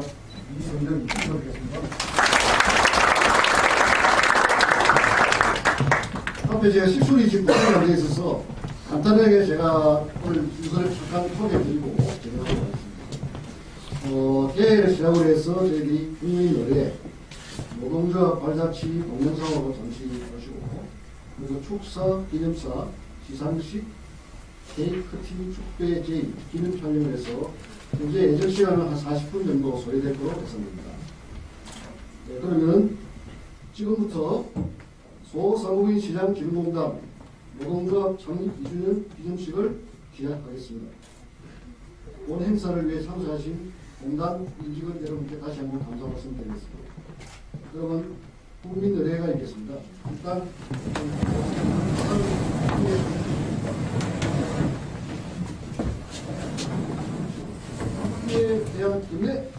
전적 이성정 인사드리겠습니다. 앞에 제가 실소리 지금 되어 있어서 간단하게 제가 오늘 순서를 잠깐 소개해드리고 진행하도록 하겠습니다. 어, 대회를 시작으로 해서 저희들이 국민 노래 노동조합 발자취 동영상으로 잠시 보시고 그리고 축사, 기념사, 시상식, 케이크 커팅, 축배, 제이 기능 촬영을 해서 현재 예정 시간은 한 40분 정도 소요될 거로 예상됩니다. 네, 그러면 지금부터 소상공인 시장 기능공단 노동조합 창립 2주년 기념식을 시작하겠습니다. 본 행사를 위해 참석하신 공단 임직원 여러분께 다시 한번 감사 말씀드리겠습니다. 그러면 국민의례가 있겠습니다. 일단 국민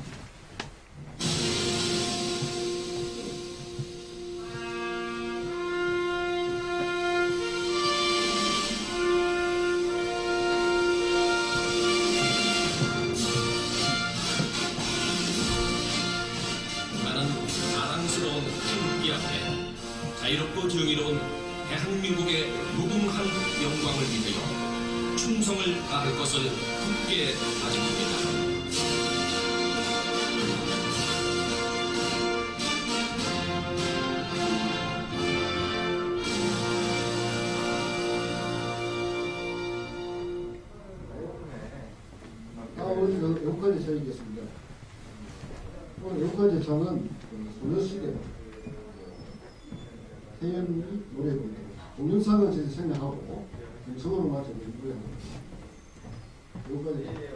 제창은 소녀시대 태연이 노래 부르고 동영상은 저희 생략하고 음성으로 맞춰서 노래합니다. 여기까지.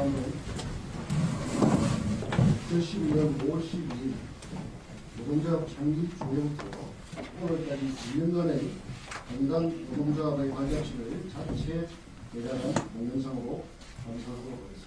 다음은 2012년 5월 12일 노동조합 창립 주례부터 오늘까지 2년간의 건강 노동조합의 관계치를 자체 대단한 동영상으로 감사하도록 하겠습니다.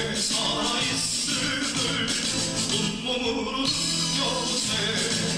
Ay sürdür, bulmamuruz yol sen.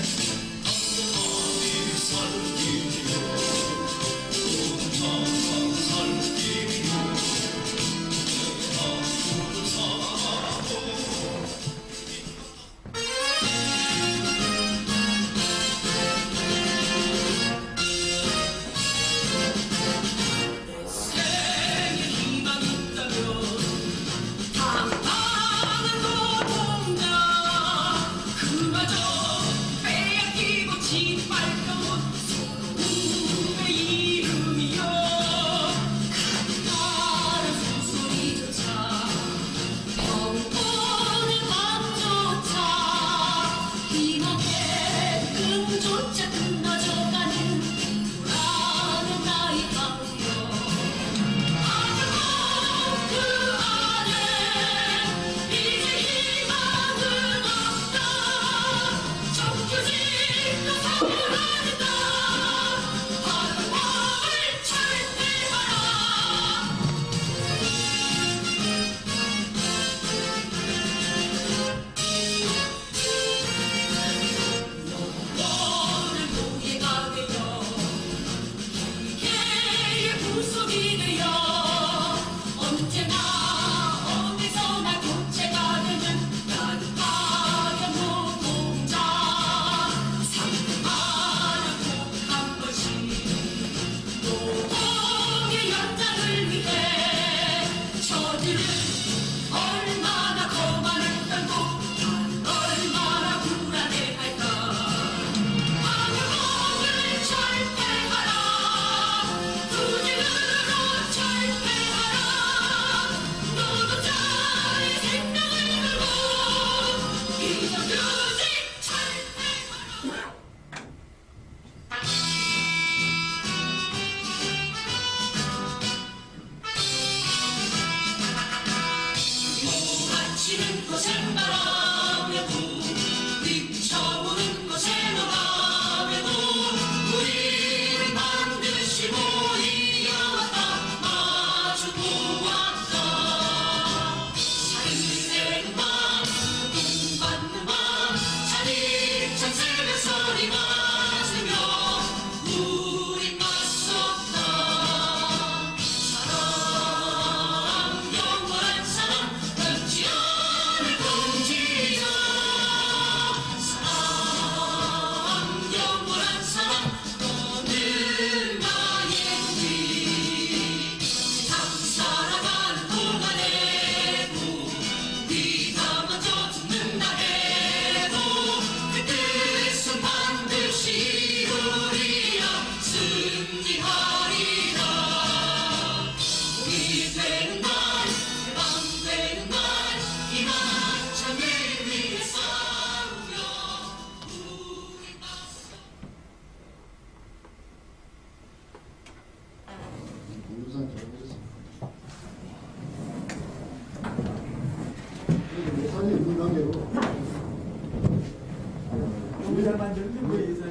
의자 만드는데 왜 의자?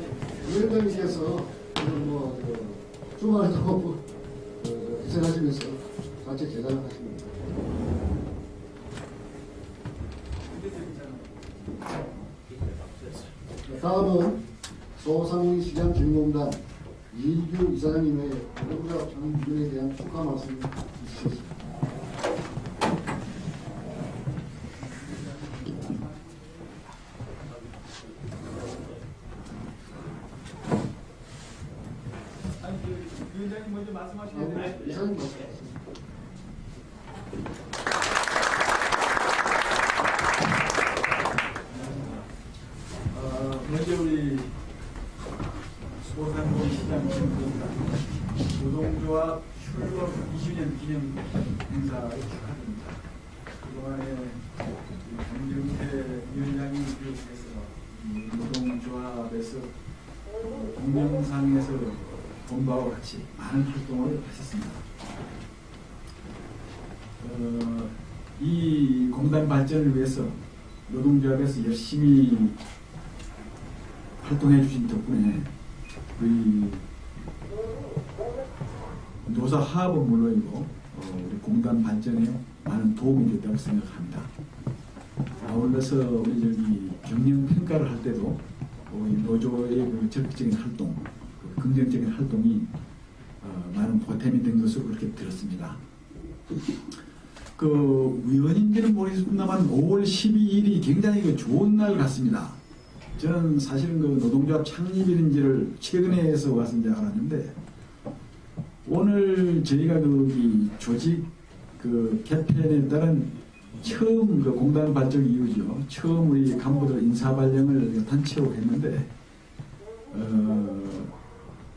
위원장님께서 뭐, 뭐 그, 주말에도 그, 희생하시면서 같이 계산을 하시는 거예요. 다음은 소상시장 진공단 이규 이사장님의 노동자 전문에 대한 축하 말씀 주시겠습니다. 행사를 축하드립니다. 그동안에 정경태 위원장이 미국에서 노동조합에서 공명상에서 본 바와 같이 많은 활동을 하셨습니다. 어, 이 공단 발전을 위해서 노동조합에서 열심히 활동해 주신 덕분에 우리 노사 하업은 물론이고 어, 우리 공간 반전에 많은 도움이 됐다고 생각합니다. 아울러서 우리 저기 경영 평가를 할 때도 어, 노조의 그 적극적인 활동, 그 긍정적인 활동이 어, 많은 보탬이 된 것으로 그렇게 들었습니다. 그 우연인지는 모르겠습니다만 5월 12일이 굉장히 그 좋은 날 같습니다. 저는 사실은 그 노동조합 창립일인지를 최근에 해서 와서 이제 알았는데 오늘 저희가 그 조직 그 개편에 따른 처음 그 공단 발족 이후죠. 처음 우리 간부들 인사 발령을 단체로 했는데 어,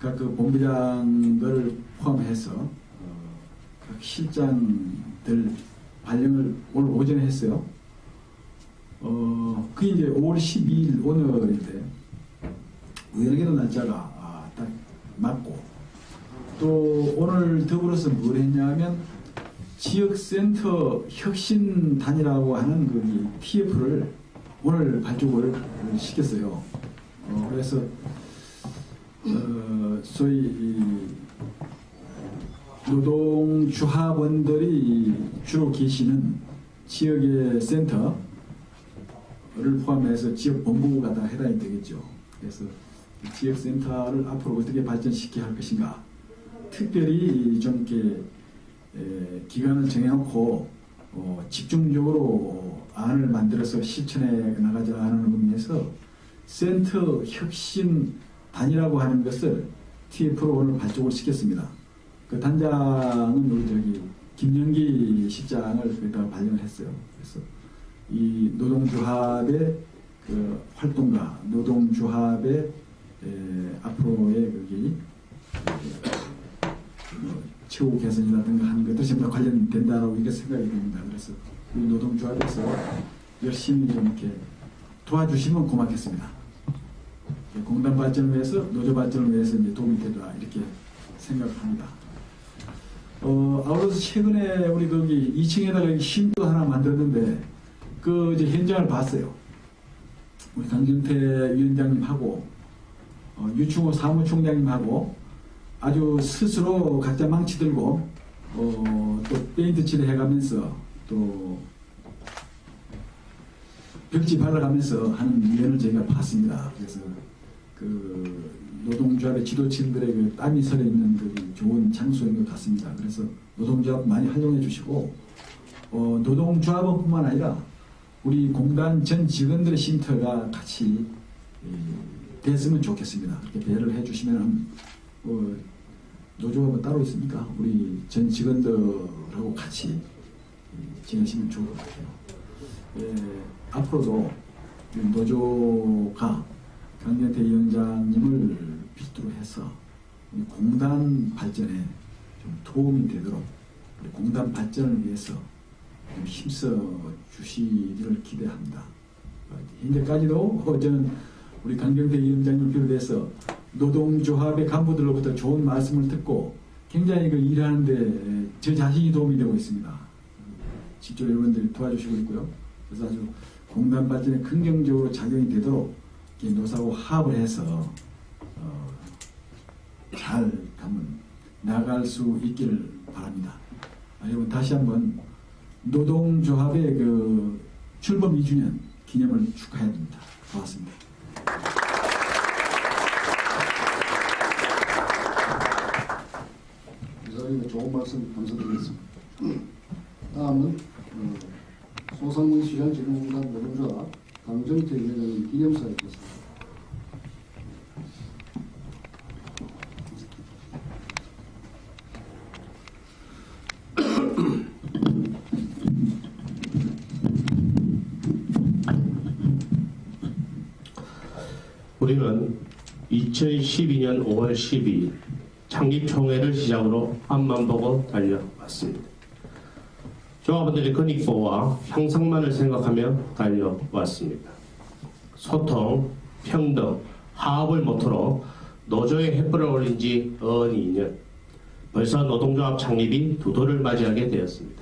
각 그 본부장들을 포함해서 어, 각 실장들 발령을 오늘 오전에 했어요. 어, 그게 이제 5월 12일 오늘인데 우연하게도 날짜가 아, 딱 맞고 또 오늘 더불어서 뭘 했냐면 지역센터 혁신단이라고 하는 그 TF를 오늘 발족을 시켰어요. 어, 그래서 어, 소위 이 노동조합원들이 주로 계시는 지역의 센터를 포함해서 지역 본부가 다 해당이 되겠죠. 그래서 이 지역 센터를 앞으로 어떻게 발전시켜야 할 것인가. 특별히 좀 이렇게 에, 기간을 정해놓고 어, 집중적으로 안을 만들어서 실천해 나가자 하는 의미에서 센터 혁신 단이라고 하는 것을 TF로 오늘 발족을 시켰습니다. 그 단장은 우리 저기 김영기 실장을 거기다가 발령을 했어요. 그래서 이 노동조합의 그 활동가, 노동조합의 에, 앞으로의 거기 뭐 최후 개선이라든가 하는 것들이 전부 다 관련된다라고 이렇게 생각이 됩니다. 그래서 우리 노동조합에서 열심히 좀 이렇게 도와주시면 고맙겠습니다. 공단 발전을 위해서 노조 발전을 위해서 이제 도움이 되리라 이렇게 생각합니다. 어, 아울러서 최근에 우리 거기 2층에다가 쉼도 하나 만들었는데 그 이제 현장을 봤어요. 우리 강경태 위원장님하고 어, 유충호 사무총장님하고 아주 스스로 각자 망치 들고 어, 또 페인트 칠을 해가면서 또 벽지 발라가면서 하는 면을 저희가 봤습니다. 그래서 그 노동조합의 지도층들의 그 땀이 서려 있는 그 좋은 장소인 것 같습니다. 그래서 노동조합 많이 활용해 주시고 어, 노동조합뿐만 아니라 우리 공단 전 직원들의 쉼터가 같이 예, 됐으면 좋겠습니다. 그렇게 배려를 해주시면 어, 노조가 뭐 따로 있습니까? 우리 전 직원들하고 같이 예, 지내시면 좋을 것 같아요. 예, 앞으로도 이 노조가 강경태 위원장님을 필두로 해서 공단 발전에 좀 도움이 되도록 공단 발전을 위해서 좀 힘써 주시기를 기대합니다. 어, 현재까지도 어, 저는 우리 강경태 위원장님 비롯해서 노동조합의 간부들로부터 좋은 말씀을 듣고 굉장히 그 일하는데 저 자신이 도움이 되고 있습니다. 직접 여러분들이 도와주시고 있고요. 그래서 아주 공단 발전에 긍정적으로 작용이 되도록 노사하고 합을 해서 어, 잘 가면 나갈 수 있기를 바랍니다. 아, 여러분 다시 한번 노동조합의 그 출범 2주년 기념을 축하해야 됩니다. 고맙습니다. 이사님의 좋은 말씀 감사드리겠습니다. 다음은 어, 소상공 시장 진흥공단 노동조합 강정태 위원장님 기념사에 있겠습니다. 우리는 2012년 5월 12일 창립총회를 시작으로 앞만 보고 달려왔습니다. 조합원들의 근익보와 향상만을 생각하며 달려왔습니다. 소통, 평등, 화합을 모토로 노조의 횃불을 올린 지 어언 2년. 벌써 노동조합 창립이 두 돌을 맞이하게 되었습니다.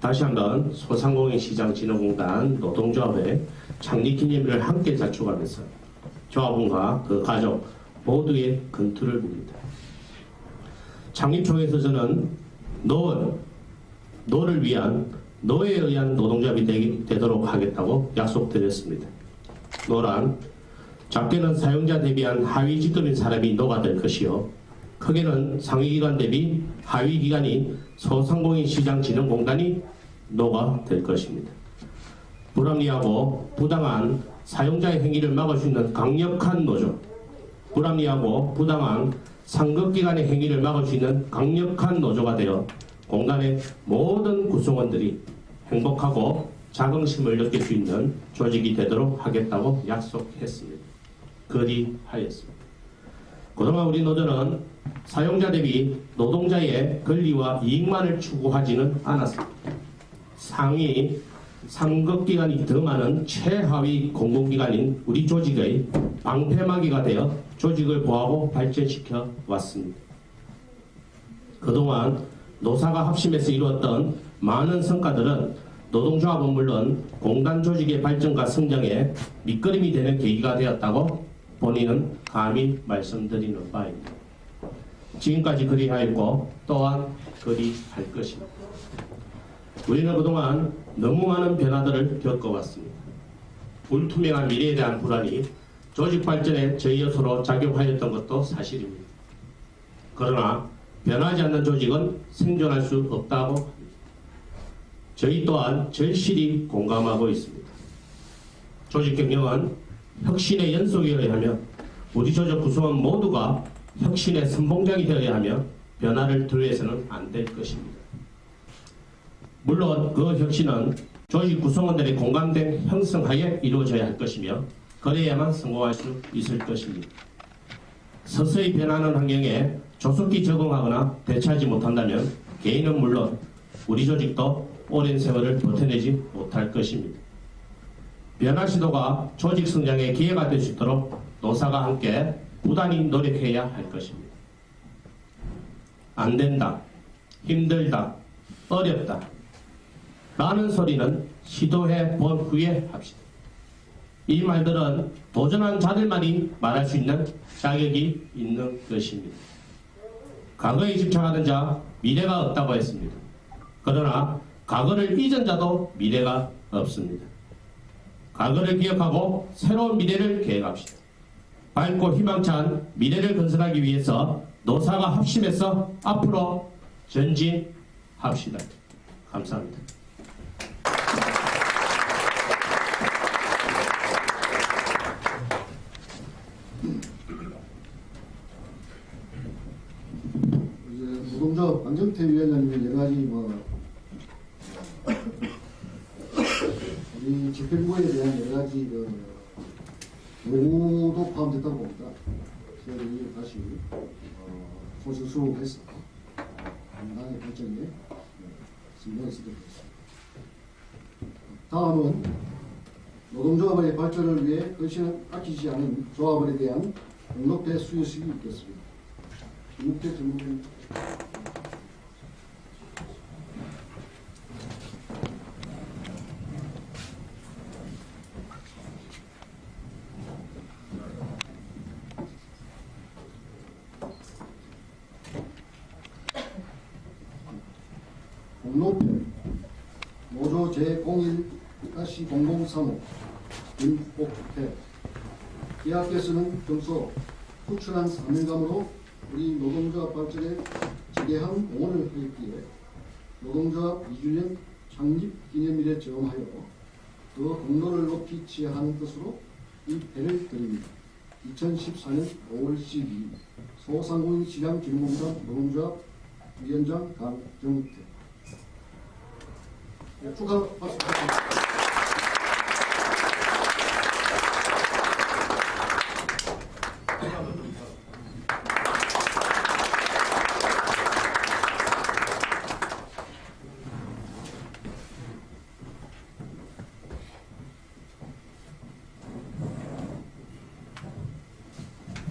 다시 한번 소상공인 시장 진흥공단 노동조합의 창립 기념일을 함께 자축하면서 조합원과 그 가족 모두의 근투를 빕니다. 창립총에서 저는 노원 너를 위한 너에 의한 노동조합이 되도록 하겠다고 약속드렸습니다. 노란 작게는 사용자 대비한 하위 직급인 사람이 너가 될 것이요 크게는 상위기관 대비 하위기관이 소상공인 시장진흥공단이 너가 될 것입니다. 불합리하고 부당한 사용자의 행위를 막을 수 있는 강력한 노조 불합리하고 부당한 상급기관의 행위를 막을 수 있는 강력한 노조가 되어 공단의 모든 구성원들이 행복하고 자긍심을 느낄 수 있는 조직이 되도록 하겠다고 약속했습니다. 거리하였습니다. 그동안 우리 노조는 사용자 대비 노동자의 권리와 이익만을 추구하지는 않았습니다. 상위 3급 기관이 더 많은 최하위 공공기관인 우리 조직의 방패막이가 되어 조직을 보호하고 발전시켜 왔습니다. 그동안 노사가 합심해서 이루었던 많은 성과들은 노동조합은 물론 공단 조직의 발전과 성장에 밑거름이 되는 계기가 되었다고 본인은 감히 말씀드리는 바입니다. 지금까지 그리하였고 또한 그리할 것입니다. 우리는 그동안 너무 많은 변화들을 겪어왔습니다. 불투명한 미래에 대한 불안이 조직 발전에 저희 요소로 작용하였던 것도 사실입니다. 그러나 변하지 않는 조직은 생존할 수 없다고 합니다. 저희 또한 절실히 공감하고 있습니다. 조직 경영은 혁신의 연속이어야 하며 우리 조직 구성원 모두가 혁신의 선봉장이 되어야 하며 변화를 두려해서는 안 될 것입니다. 물론 그 혁신은 조직 구성원들의 공감된 형성하에 이루어져야 할 것이며 그래야만 성공할 수 있을 것입니다. 서서히 변하는 환경에 조속히 적응하거나 대처하지 못한다면 개인은 물론 우리 조직도 오랜 세월을 버텨내지 못할 것입니다. 변화 시도가 조직 성장의 기회가 될 수 있도록 노사가 함께 부단히 노력해야 할 것입니다. 안 된다, 힘들다, 어렵다 라는 소리는 시도해 본 후에 합시다. 이 말들은 도전한 자들만이 말할 수 있는 자격이 있는 것입니다. 과거에 집착하는 자 미래가 없다고 했습니다. 그러나 과거를 잊은 자도 미래가 없습니다. 과거를 기억하고 새로운 미래를 계획합시다. 밝고 희망찬 미래를 건설하기 위해서 노사가 합심해서 앞으로 전진합시다. 감사합니다. 이제 노동조합 안정태 위원장님의 여러 가지 뭐 우리 집행부에 대한 여러 가지 그 요구도 포함됐다고 봅니다. 저희들이 다시 어, 소수수해서 당의 발전에 성공할 수 있도록 하겠습니다. 다음은 노동조합의 발전을 위해 헌신을 아끼지 않은 조합원에 대한 공동대 수여식이 있겠습니다. 전문가님. 공로편 노조 제01-0035 김복태 계약께서는 평소 후출한 사명감으로 우리 노동조합 발전에 지대한 공헌을 하였기에 노동조합 2주년 창립 기념일에 정하여 그 공로를 높이 취하는 뜻으로 이 배를 드립니다. 2014년 5월 12일 소상공인 시장 진흥공단 노동조합 위원장 강정태 네, 축하 박수 부탁드립니다.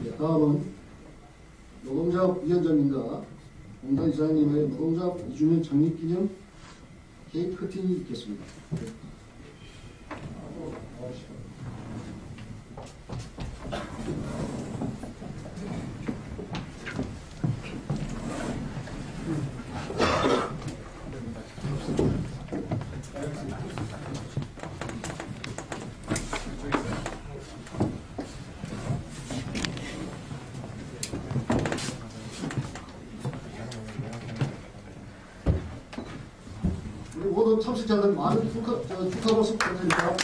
네, 다음은 노동조합 위원장님과 공단 이사장님의 노동조합 2주년 창립 기념 케이크 커팅이 있겠습니다. 네. 우리 모든 참석자들 많은 축하, 저, 축하 박수 부탁드립니다.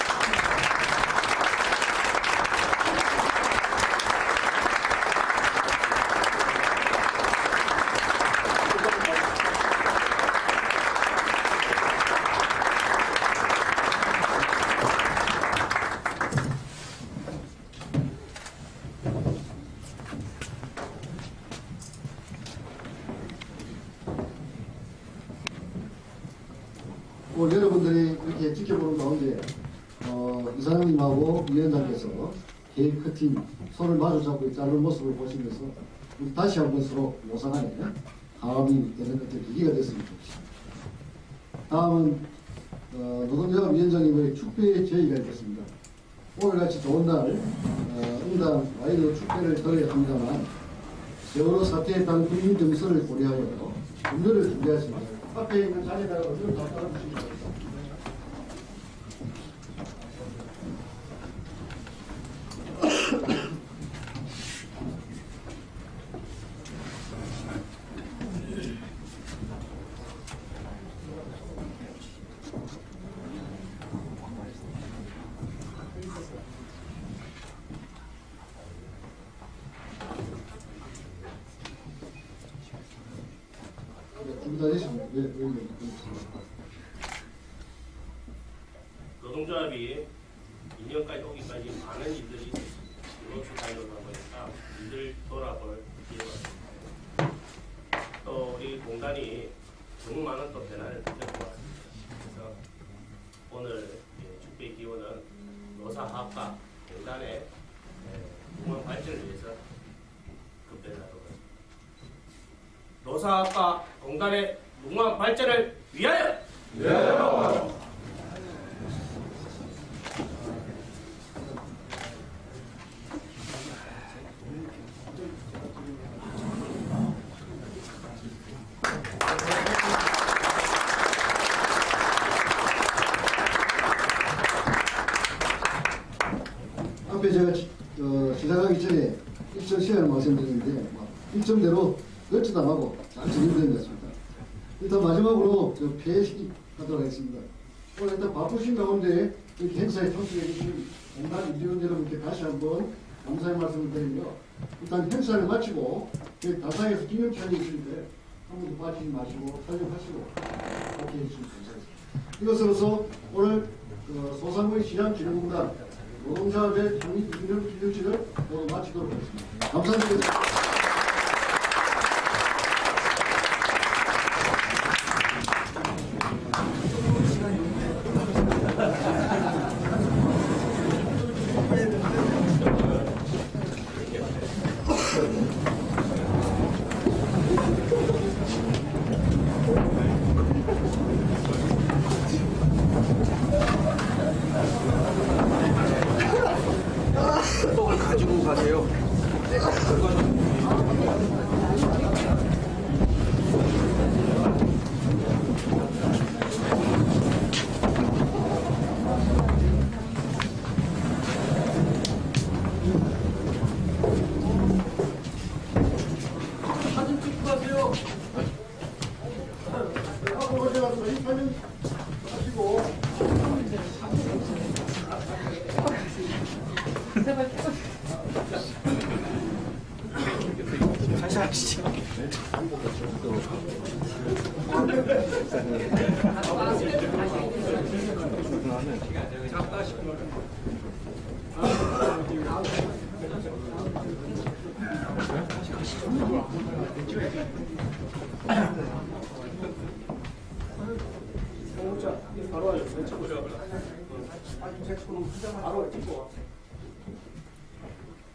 오늘 여러분들이 이렇게 지켜보는 가운데 어, 이사장님하고 위원장께서 개인 커팅 손을 마주 잡고 짧은 모습을 보시면서 다시 한번 서로 모상하에 화합이 되는 어떤 계기가 됐으면 좋겠습니다. 다음은 어, 노동조합 위원장님의 축배의 제의가 있겠습니다. 오늘같이 좋은 날 어, 응당 와이드 축배를 들어야 합니다만 세월호 사태에 따른 국민 정서를 고려하여 음료를 준비하십니다. 앞에 있는 자리에다가 음료를 다 따라주시기 바랍니다. 네, 준비되셨습니다. 네, 네, 네. 노동조합이 2년까지 오기까지 많은 일들이 있었습니다. 이것을 다이로다 보니까 일들 돌아볼 기회가 있습니다. 또 우리 공단이 너무 많은 또 변화를 겪어왔습니다. 그래서 오늘 예, 축배 기원은 노사합과 공단의 공원 발전을 위해서 급변하도록 하겠습니다. 노사합과 공단의 무궁한 발전을 위하여! 앞에 제가 지- 어, 시작하기 전에 일정 시간을 말씀드렸는데 뭐 일정대로 거치당하고 잘 진행된 것 같습니다. 일단 마지막으로 저 폐식 하도록 하겠습니다. 오늘 일단 바쁘신 가운데 이렇게 행사에 참석해 주신 공단 임직원 여러분께 다시 한번 감사의 말씀을 드리며 일단 행사를 마치고 다상에서 기념촬영이 있는데 한 번도 빠지지 마시고 촬영하시고 그렇게 해주시면 감사하겠습니다. 이것으로서 오늘 그 소상공인 시장진흥공단 노동자의 창립 기념 기념식을 모두 마치도록 하겠습니다. 감사드립니다. 떡을 가지고 가세요. 사진 찍고 가세요. 하고 오셔서 이 사진 하시고 다시 하시죠.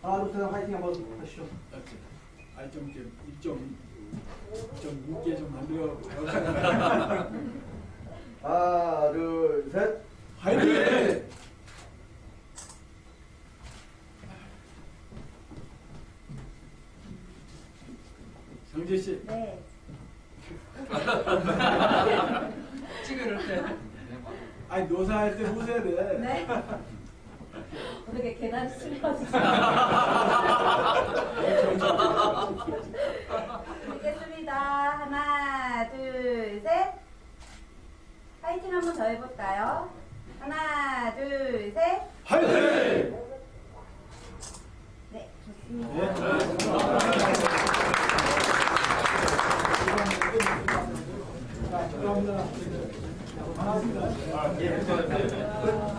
하나 둘셋 화이팅 한번 하시죠. 아니 좀 이렇게 일좀 좀 묻게 좀 만들어 봐요. 하나 둘 셋. 화이팅! 성재 씨. 네. 찍을 때. 아니 노사할 때 웃어야 돼. 네. 모르게 계단 실려주세요. 믿겠습니다. 하나, 둘, 셋. 파이팅 한번 더 해볼까요? 하나, 둘, 셋. 파이팅! 네, 좋습니다. 감사합니다. 아, 예, 감사합니다.